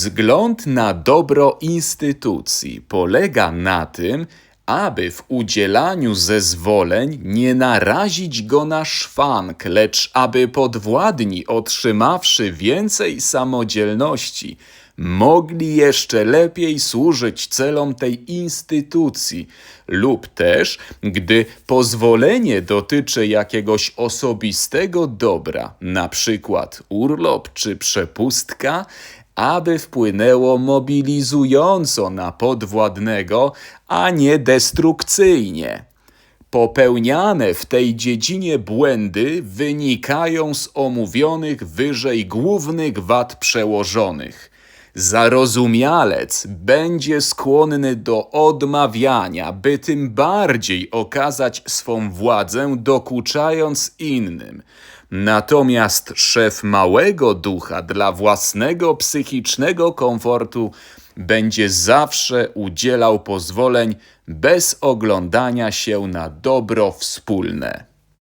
Wzgląd na dobro instytucji polega na tym, aby w udzielaniu zezwoleń nie narazić go na szwank, lecz aby podwładni, otrzymawszy więcej samodzielności, mogli jeszcze lepiej służyć celom tej instytucji, lub też, gdy pozwolenie dotyczy jakiegoś osobistego dobra, na przykład urlop czy przepustka, aby wpłynęło mobilizująco na podwładnego, a nie destrukcyjnie. Popełniane w tej dziedzinie błędy wynikają z omówionych wyżej głównych wad przełożonych. Zarozumialec będzie skłonny do odmawiania, by tym bardziej okazać swą władzę, dokuczając innym. Natomiast szef małego ducha dla własnego psychicznego komfortu będzie zawsze udzielał pozwoleń bez oglądania się na dobro wspólne.